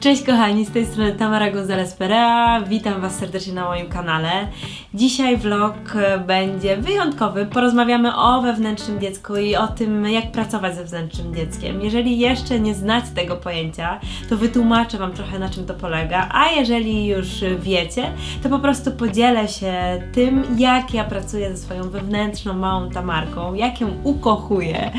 Cześć kochani, z tej strony Tamara González-Perea. Witam Was serdecznie na moim kanale. Dzisiaj vlog e, będzie wyjątkowy. Porozmawiamy o wewnętrznym dziecku i o tym, jak pracować ze wewnętrznym dzieckiem. Jeżeli jeszcze nie znacie tego pojęcia, to wytłumaczę Wam trochę na czym to polega, a jeżeli już wiecie, to po prostu podzielę się tym, jak ja pracuję ze swoją wewnętrzną małą Tamarką, jak ją ukochuję.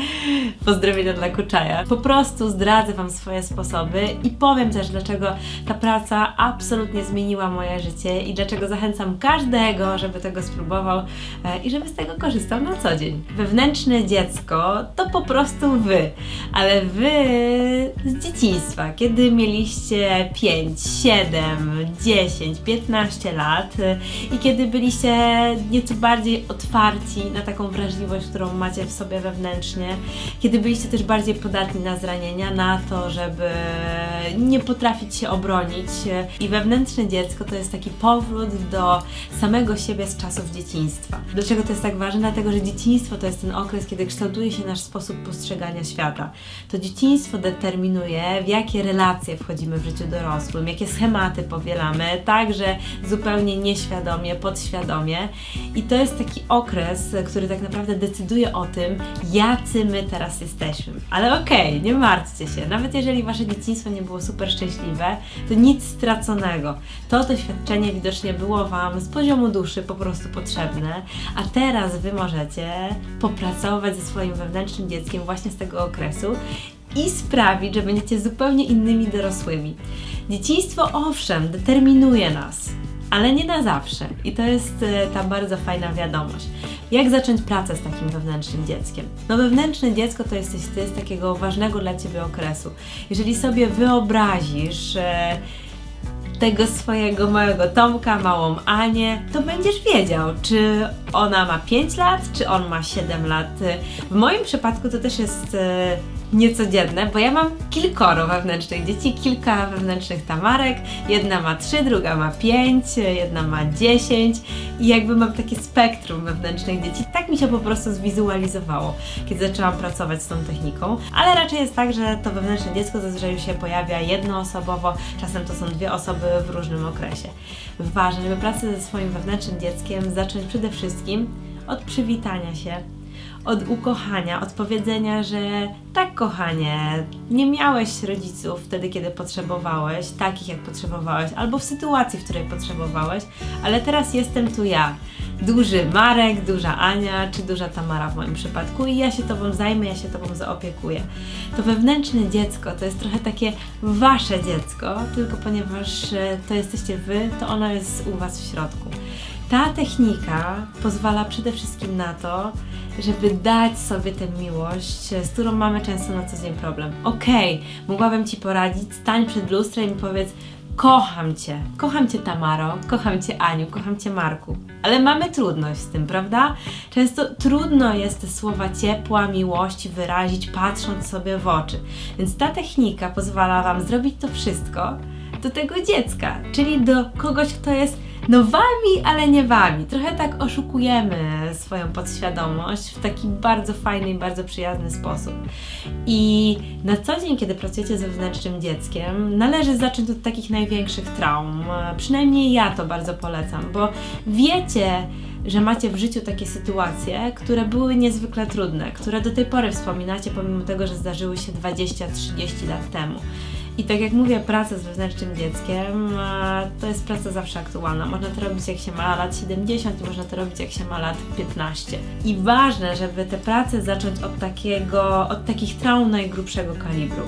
Pozdrowienia dla Kuczaja. Po prostu zdradzę Wam swoje sposoby i powiem też, dlaczego ta praca absolutnie zmieniła moje życie i dlaczego zachęcam każdego, żeby tego spróbował e, i żeby z tego korzystał na co dzień. Wewnętrzne dziecko to po prostu wy, ale wy z dzieciństwa, kiedy mieliście 5, 7, 10, 15 lat e, i kiedy byliście nieco bardziej otwarci na taką wrażliwość, którą macie w sobie wewnętrznie, kiedy byliście też bardziej podatni na zranienia, na to, żeby nie potrafić się obronić i wewnętrzne dziecko to jest taki powrót do samego siebie z czasów dzieciństwa. Dlaczego to jest tak ważne? Dlatego, że dzieciństwo to jest ten okres, kiedy kształtuje się nasz sposób postrzegania świata. To dzieciństwo determinuje, w jakie relacje wchodzimy w życiu dorosłym, jakie schematy powielamy, także zupełnie nieświadomie, podświadomie. I to jest taki okres, który tak naprawdę decyduje o tym, jacy my teraz jesteśmy. Ale okej, nie martwcie się. Nawet jeżeli wasze dzieciństwo nie było super szczęśliwe, to nic straconego. To doświadczenie widocznie było wam z poziomu duszy po prostu potrzebne, a teraz wy możecie popracować ze swoim wewnętrznym dzieckiem właśnie z tego okresu i sprawić, że będziecie zupełnie innymi dorosłymi. Dzieciństwo owszem determinuje nas, ale nie na zawsze. I to jest e, ta bardzo fajna wiadomość. Jak zacząć pracę z takim wewnętrznym dzieckiem? No wewnętrzne dziecko to jesteś ty z takiego ważnego dla ciebie okresu. Jeżeli sobie wyobrazisz e, tego swojego małego Tomka, małą Anię, to będziesz wiedział, czy ona ma 5 lat, czy on ma 7 lat. W moim przypadku to też jest niecodzienne, bo ja mam kilkoro wewnętrznych dzieci, kilka wewnętrznych tamarek. Jedna ma 3, druga ma 5, jedna ma 10 i jakby mam takie spektrum wewnętrznych dzieci. Tak mi się po prostu zwizualizowało, kiedy zaczęłam pracować z tą techniką, ale raczej jest tak, że to wewnętrzne dziecko zazwyczaj się pojawia jednoosobowo, czasem to są dwie osoby w różnym okresie. Ważne, żeby pracę ze swoim wewnętrznym dzieckiem zacząć przede wszystkim od przywitania się, od ukochania, od powiedzenia, że tak, kochanie, nie miałeś rodziców wtedy, kiedy potrzebowałeś, takich jak potrzebowałeś, albo w sytuacji, w której potrzebowałeś, ale teraz jestem tu ja. Duży Marek, duża Ania, czy duża Tamara w moim przypadku, i ja się Tobą zajmę, ja się Tobą zaopiekuję. To wewnętrzne dziecko to jest trochę takie Wasze dziecko, tylko ponieważ e, to jesteście Wy, to ono jest u Was w środku. Ta technika pozwala przede wszystkim na to, żeby dać sobie tę miłość, z którą mamy często na co dzień problem. Okej, mogłabym Ci poradzić, stań przed lustrem i powiedz kocham Cię, kocham Cię Tamaro, kocham Cię Aniu, kocham Cię Marku. Ale mamy trudność z tym, prawda? Często trudno jest te słowa ciepła, miłości wyrazić patrząc sobie w oczy. Więc ta technika pozwala Wam zrobić to wszystko do tego dziecka, czyli do kogoś, kto jest no wami, ale nie wami. Trochę tak oszukujemy swoją podświadomość w taki bardzo fajny i bardzo przyjazny sposób. I na co dzień, kiedy pracujecie z wewnętrznym dzieckiem, należy zacząć od takich największych traum. Przynajmniej ja to bardzo polecam, bo wiecie, że macie w życiu takie sytuacje, które były niezwykle trudne, które do tej pory wspominacie, pomimo tego, że zdarzyły się 20-30 lat temu. I tak jak mówię, praca z wewnętrznym dzieckiem to jest praca zawsze aktualna. Można to robić jak się ma lat 70, można to robić jak się ma lat 15. I ważne, żeby te prace zacząć od takiego, od takich traum najgrubszego kalibru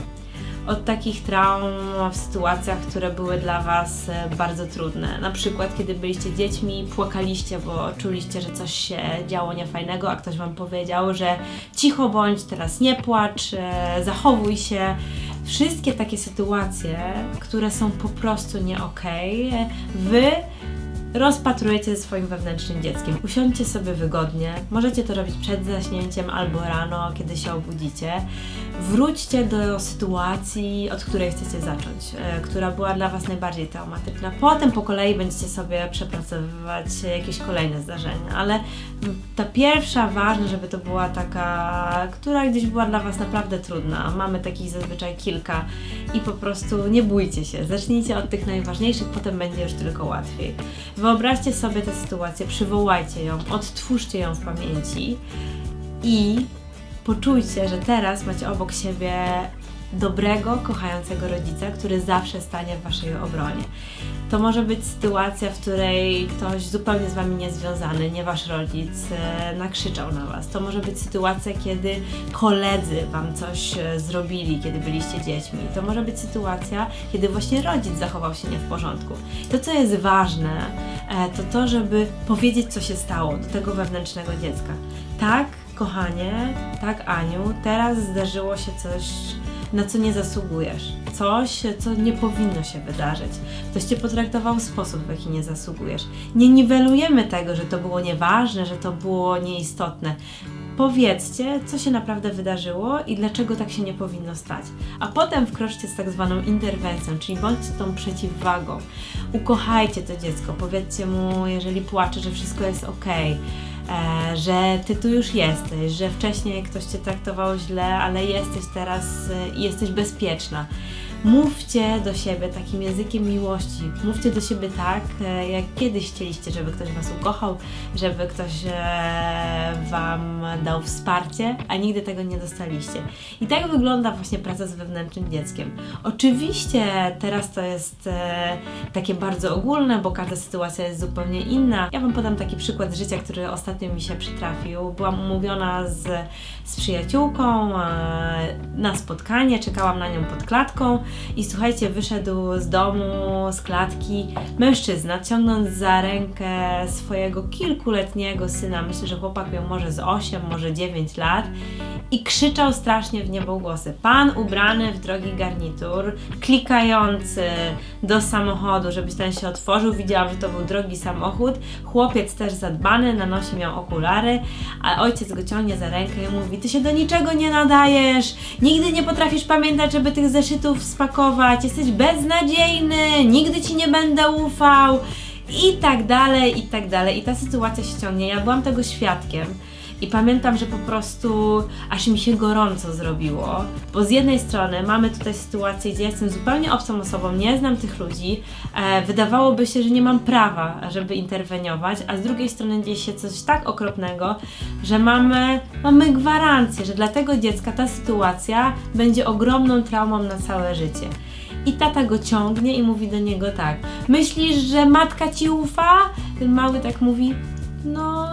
od takich traum w sytuacjach, które były dla Was e, bardzo trudne. Na przykład, kiedy byliście dziećmi, płakaliście, bo czuliście, że coś się działo niefajnego, a ktoś Wam powiedział, że cicho bądź, teraz nie płacz, e, zachowuj się. Wszystkie takie sytuacje, które są po prostu nie okej, okay, Wy rozpatrujecie ze swoim wewnętrznym dzieckiem. Usiądźcie sobie wygodnie. Możecie to robić przed zaśnięciem albo rano, kiedy się obudzicie. Wróćcie do sytuacji, od której chcecie zacząć, e, która była dla Was najbardziej traumatyczna. Potem po kolei będziecie sobie przepracowywać jakieś kolejne zdarzenia, ale ta pierwsza ważna, żeby to była taka, która gdzieś była dla Was naprawdę trudna. Mamy takich zazwyczaj kilka i po prostu nie bójcie się. Zacznijcie od tych najważniejszych, potem będzie już tylko łatwiej. Wyobraźcie sobie tę sytuację, przywołajcie ją, odtwórzcie ją w pamięci i poczujcie, że teraz macie obok siebie dobrego, kochającego rodzica, który zawsze stanie w Waszej obronie. To może być sytuacja, w której ktoś zupełnie z Wami niezwiązany, nie Wasz rodzic, e, nakrzyczał na Was. To może być sytuacja, kiedy koledzy Wam coś e, zrobili, kiedy byliście dziećmi. To może być sytuacja, kiedy właśnie rodzic zachował się nie w porządku. To, co jest ważne, e, to to, żeby powiedzieć, co się stało do tego wewnętrznego dziecka. Tak, kochanie, tak, Aniu, teraz zdarzyło się coś na co nie zasługujesz. Coś, co nie powinno się wydarzyć. Ktoś cię potraktował w sposób, w jaki nie zasługujesz. Nie niwelujemy tego, że to było nieważne, że to było nieistotne. Powiedzcie, co się naprawdę wydarzyło i dlaczego tak się nie powinno stać. A potem wkroczcie z tak zwaną interwencją, czyli bądźcie tą przeciwwagą. Ukochajcie to dziecko, powiedzcie mu, jeżeli płacze, że wszystko jest ok że ty tu już jesteś, że wcześniej ktoś cię traktował źle, ale jesteś teraz e, i jesteś bezpieczna. Mówcie do siebie takim językiem miłości. Mówcie do siebie tak, e, jak kiedyś chcieliście, żeby ktoś Was ukochał, żeby ktoś e, Wam dał wsparcie, a nigdy tego nie dostaliście. I tak wygląda właśnie praca z wewnętrznym dzieckiem. Oczywiście teraz to jest e, takie bardzo ogólne, bo każda sytuacja jest zupełnie inna. Ja Wam podam taki przykład życia, który ostatnio mi się przytrafił. Byłam umówiona z, z przyjaciółką na spotkanie, czekałam na nią pod klatką i słuchajcie, wyszedł z domu, z klatki mężczyzna, ciągnąc za rękę swojego kilkuletniego syna. Myślę, że chłopak miał może z 8, może 9 lat i krzyczał strasznie w niebogłosy. Pan ubrany w drogi garnitur, klikający do samochodu, żeby ten się otworzył. Widziałam, że to był drogi samochód. Chłopiec też zadbany, na nosie miał okulary, a ojciec go ciągnie za rękę i mówi: Ty się do niczego nie nadajesz, nigdy nie potrafisz pamiętać, żeby tych zeszytów spakować, jesteś beznadziejny, nigdy ci nie będę ufał. I tak dalej, i tak dalej. I ta sytuacja się ciągnie. Ja byłam tego świadkiem. I pamiętam, że po prostu aż mi się gorąco zrobiło, bo z jednej strony mamy tutaj sytuację, gdzie jestem zupełnie obcą osobą, nie znam tych ludzi, e, wydawałoby się, że nie mam prawa, żeby interweniować, a z drugiej strony dzieje się coś tak okropnego, że mamy, mamy gwarancję, że dla tego dziecka ta sytuacja będzie ogromną traumą na całe życie. I tata go ciągnie i mówi do niego tak: Myślisz, że matka ci ufa? Ten mały tak mówi: No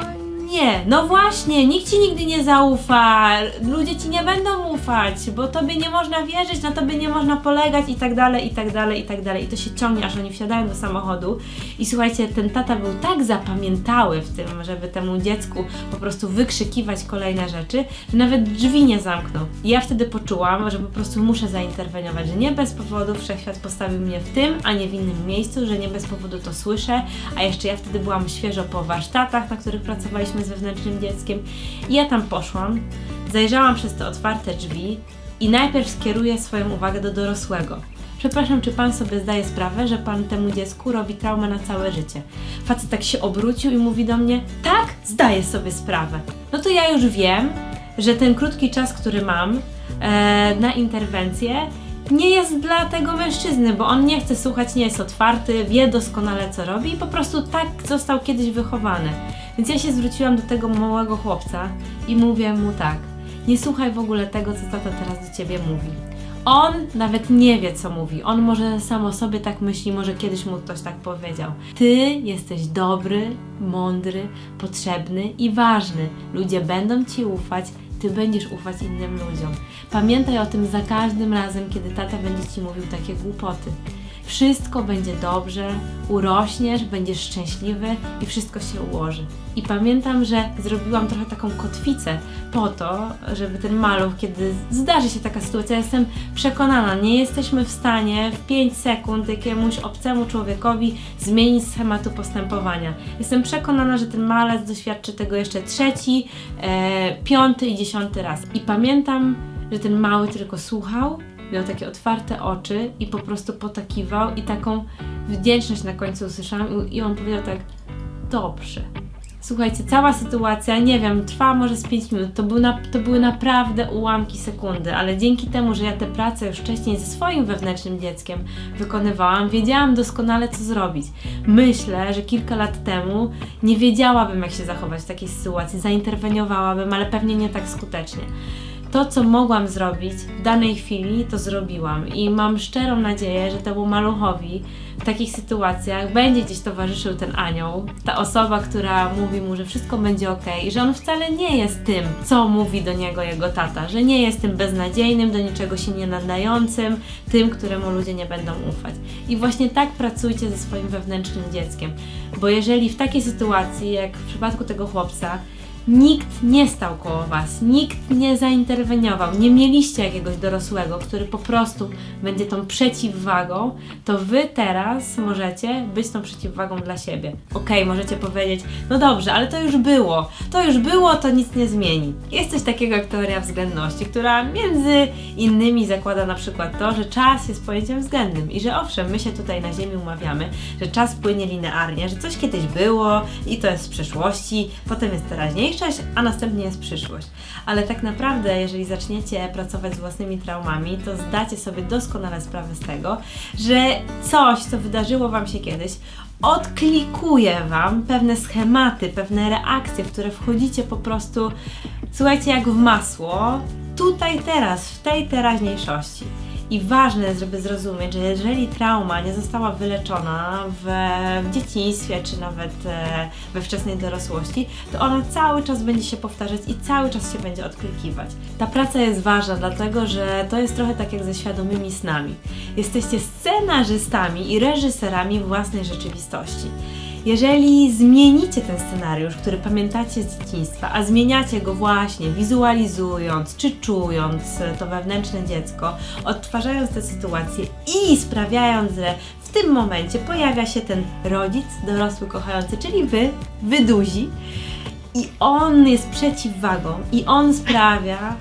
nie, no właśnie, nikt ci nigdy nie zaufa, ludzie ci nie będą ufać, bo tobie nie można wierzyć, na tobie nie można polegać i tak dalej, i tak dalej, i tak dalej. I to się ciągnie, aż oni wsiadają do samochodu. I słuchajcie, ten tata był tak zapamiętały w tym, żeby temu dziecku po prostu wykrzykiwać kolejne rzeczy, że nawet drzwi nie zamknął. I ja wtedy poczułam, że po prostu muszę zainterweniować, że nie bez powodu wszechświat postawił mnie w tym, a nie w innym miejscu, że nie bez powodu to słyszę, a jeszcze ja wtedy byłam świeżo po warsztatach, na których pracowaliśmy z wewnętrznym dzieckiem. I ja tam poszłam, zajrzałam przez te otwarte drzwi i najpierw skieruję swoją uwagę do dorosłego. Przepraszam, czy pan sobie zdaje sprawę, że pan temu dziecku robi traumę na całe życie? Facet tak się obrócił i mówi do mnie: Tak, zdaję sobie sprawę. No to ja już wiem, że ten krótki czas, który mam e, na interwencję, nie jest dla tego mężczyzny, bo on nie chce słuchać, nie jest otwarty, wie doskonale co robi i po prostu tak został kiedyś wychowany. Więc ja się zwróciłam do tego małego chłopca i mówię mu tak: Nie słuchaj w ogóle tego, co tata teraz do ciebie mówi. On nawet nie wie, co mówi. On może sam o sobie tak myśli, może kiedyś mu ktoś tak powiedział. Ty jesteś dobry, mądry, potrzebny i ważny. Ludzie będą ci ufać, ty będziesz ufać innym ludziom. Pamiętaj o tym za każdym razem, kiedy tata będzie ci mówił takie głupoty. Wszystko będzie dobrze, urośniesz, będziesz szczęśliwy i wszystko się ułoży. I pamiętam, że zrobiłam trochę taką kotwicę po to, żeby ten maluch, kiedy zdarzy się taka sytuacja, jestem przekonana, nie jesteśmy w stanie w 5 sekund jakiemuś obcemu człowiekowi zmienić schematu postępowania. Jestem przekonana, że ten malec doświadczy tego jeszcze trzeci, e, piąty i dziesiąty raz. I pamiętam, że ten mały tylko słuchał, miał takie otwarte oczy i po prostu potakiwał i taką wdzięczność na końcu usłyszałam i- on powiedział tak, dobrze. Słuchajcie, cała sytuacja, nie wiem, trwała może z 5 minut. To, był na, to były naprawdę ułamki sekundy, ale dzięki temu, że ja tę pracę już wcześniej ze swoim wewnętrznym dzieckiem wykonywałam, wiedziałam doskonale, co zrobić. Myślę, że kilka lat temu nie wiedziałabym, jak się zachować w takiej sytuacji. Zainterweniowałabym, ale pewnie nie tak skutecznie. To, co mogłam zrobić w danej chwili, to zrobiłam. I mam szczerą nadzieję, że temu maluchowi w takich sytuacjach będzie gdzieś towarzyszył ten anioł, ta osoba, która mówi mu, że wszystko będzie ok i że on wcale nie jest tym, co mówi do niego jego tata, że nie jest tym beznadziejnym, do niczego się nie nadającym, tym, któremu ludzie nie będą ufać. I właśnie tak pracujcie ze swoim wewnętrznym dzieckiem, bo jeżeli w takiej sytuacji, jak w przypadku tego chłopca, Nikt nie stał koło Was, nikt nie zainterweniował, nie mieliście jakiegoś dorosłego, który po prostu będzie tą przeciwwagą, to Wy teraz możecie być tą przeciwwagą dla siebie. Okej, możecie powiedzieć, no dobrze, ale to już było, to już było, to nic nie zmieni. Jest coś takiego jak teoria względności, która między innymi zakłada na przykład to, że czas jest pojęciem względnym i że owszem, my się tutaj na Ziemi umawiamy, że czas płynie linearnie, że coś kiedyś było i to jest z przeszłości, potem jest teraźniejszość, a następnie jest przyszłość. Ale tak naprawdę, jeżeli zaczniecie pracować z własnymi traumami, to zdacie sobie doskonale sprawę z tego, że coś, co wydarzyło Wam się kiedyś, odklikuje Wam pewne schematy, pewne reakcje, w które wchodzicie po prostu, słuchajcie, jak w masło, tutaj, teraz, w tej teraźniejszości. I ważne jest, żeby zrozumieć, że jeżeli trauma nie została wyleczona w, dzieciństwie, czy nawet e, we wczesnej dorosłości, to ona cały czas będzie się powtarzać i cały czas się będzie odklikiwać. Ta praca jest ważna, dlatego że to jest trochę tak jak ze świadomymi snami. Jesteście scenarzystami i reżyserami własnej rzeczywistości. Jeżeli zmienicie ten scenariusz, który pamiętacie z dzieciństwa, a zmieniacie go właśnie wizualizując czy czując to wewnętrzne dziecko, odtwarzając tę sytuację i sprawiając, że w tym momencie pojawia się ten rodzic, dorosły, kochający, czyli wy, wyduzi, i on jest przeciwwagą, i on sprawia,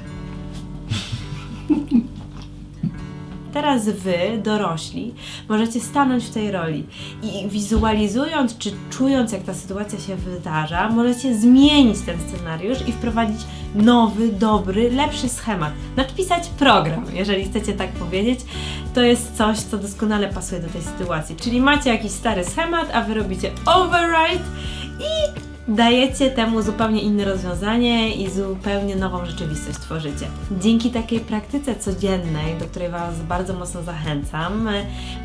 Teraz wy, dorośli, możecie stanąć w tej roli i wizualizując czy czując, jak ta sytuacja się wydarza, możecie zmienić ten scenariusz i wprowadzić nowy, dobry, lepszy schemat. Nadpisać program, jeżeli chcecie tak powiedzieć. To jest coś, co doskonale pasuje do tej sytuacji. Czyli macie jakiś stary schemat, a wy robicie override i dajecie temu zupełnie inne rozwiązanie i zupełnie nową rzeczywistość tworzycie. Dzięki takiej praktyce codziennej, do której Was bardzo mocno zachęcam,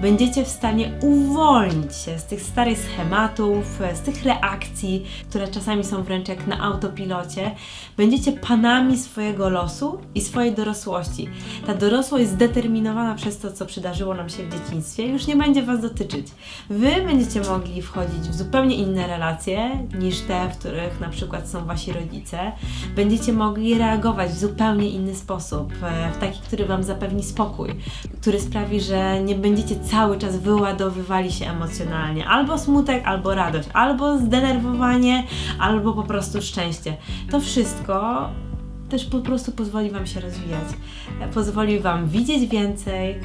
będziecie w stanie uwolnić się z tych starych schematów, z tych reakcji, które czasami są wręcz jak na autopilocie. Będziecie panami swojego losu i swojej dorosłości. Ta dorosłość zdeterminowana przez to, co przydarzyło nam się w dzieciństwie, już nie będzie Was dotyczyć. Wy będziecie mogli wchodzić w zupełnie inne relacje niż te, w których na przykład są Wasi rodzice. Będziecie mogli reagować w zupełnie inny sposób, e, w taki, który Wam zapewni spokój, który sprawi, że nie będziecie cały czas wyładowywali się emocjonalnie. Albo smutek, albo radość, albo zdenerwowanie, albo po prostu szczęście. To wszystko też po prostu pozwoli Wam się rozwijać. E, Pozwoli Wam widzieć więcej,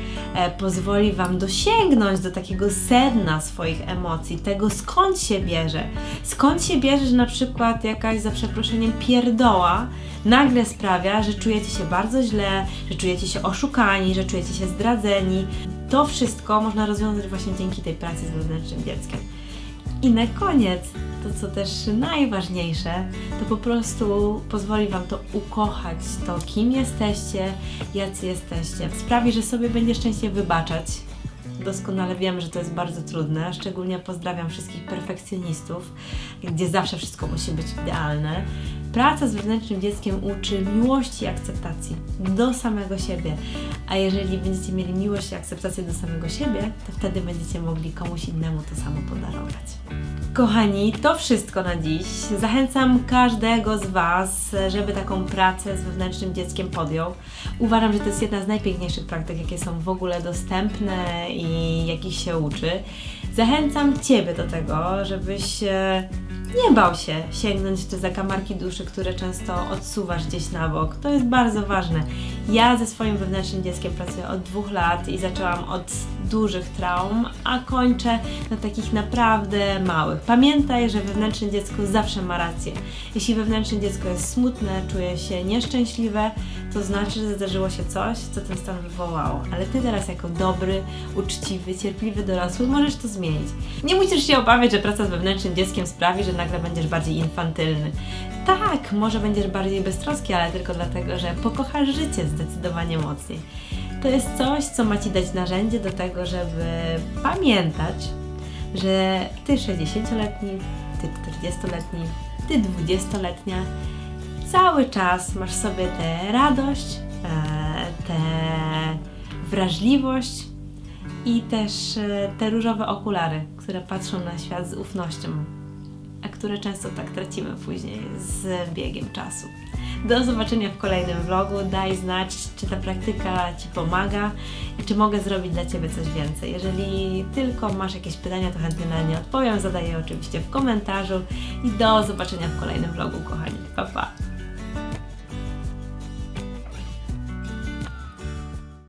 pozwoli Wam dosięgnąć do takiego sedna swoich emocji, tego skąd się bierze. Skąd się bierze, że na przykład jakaś, za przeproszeniem, pierdoła nagle sprawia, że czujecie się bardzo źle, że czujecie się oszukani, że czujecie się zdradzeni. To wszystko można rozwiązać właśnie dzięki tej pracy z wewnętrznym dzieckiem. I na koniec, to co też najważniejsze, to po prostu pozwoli Wam to ukochać, to kim jesteście, jacy jesteście. Sprawi, że sobie będzie szczęście wybaczać. Doskonale wiem, że to jest bardzo trudne, szczególnie pozdrawiam wszystkich perfekcjonistów, gdzie zawsze wszystko musi być idealne. Praca z wewnętrznym dzieckiem uczy miłości i akceptacji do samego siebie. A jeżeli będziecie mieli miłość i akceptację do samego siebie, to wtedy będziecie mogli komuś innemu to samo podarować. Kochani, to wszystko na dziś. Zachęcam każdego z Was, żeby taką pracę z wewnętrznym dzieckiem podjął. Uważam, że to jest jedna z najpiękniejszych praktyk, jakie są w ogóle dostępne i jakich się uczy. Zachęcam Ciebie do tego, żebyś e, nie bał się sięgnąć w te zakamarki duszy, które często odsuwasz gdzieś na bok. To jest bardzo ważne. Ja ze swoim wewnętrznym dzieckiem pracuję od dwóch lat i zaczęłam od dużych traum, a kończę na takich naprawdę małych. Pamiętaj, że wewnętrzne dziecko zawsze ma rację. Jeśli wewnętrzne dziecko jest smutne, czuje się nieszczęśliwe, to znaczy, że zdarzyło się coś, co ten stan wywołało. Ale ty teraz jako dobry, uczciwy, cierpliwy dorosły możesz to zmienić. Nie musisz się obawiać, że praca z wewnętrznym dzieckiem sprawi, że nagle będziesz bardziej infantylny. Tak, może będziesz bardziej beztroski, ale tylko dlatego, że pokochasz życie zdecydowanie mocniej. To jest coś, co ma Ci dać narzędzie do tego, żeby pamiętać, że Ty 60-letni, Ty 40-letni, Ty 20-letnia cały czas masz sobie tę radość, e, tę wrażliwość i też e, te różowe okulary, które patrzą na świat z ufnością, a które często tak tracimy później z biegiem czasu. Do zobaczenia w kolejnym vlogu. Daj znać, czy ta praktyka Ci pomaga i czy mogę zrobić dla Ciebie coś więcej. Jeżeli tylko masz jakieś pytania, to chętnie na nie odpowiem. Zadaję oczywiście w komentarzu i do zobaczenia w kolejnym vlogu, kochani. Pa, pa!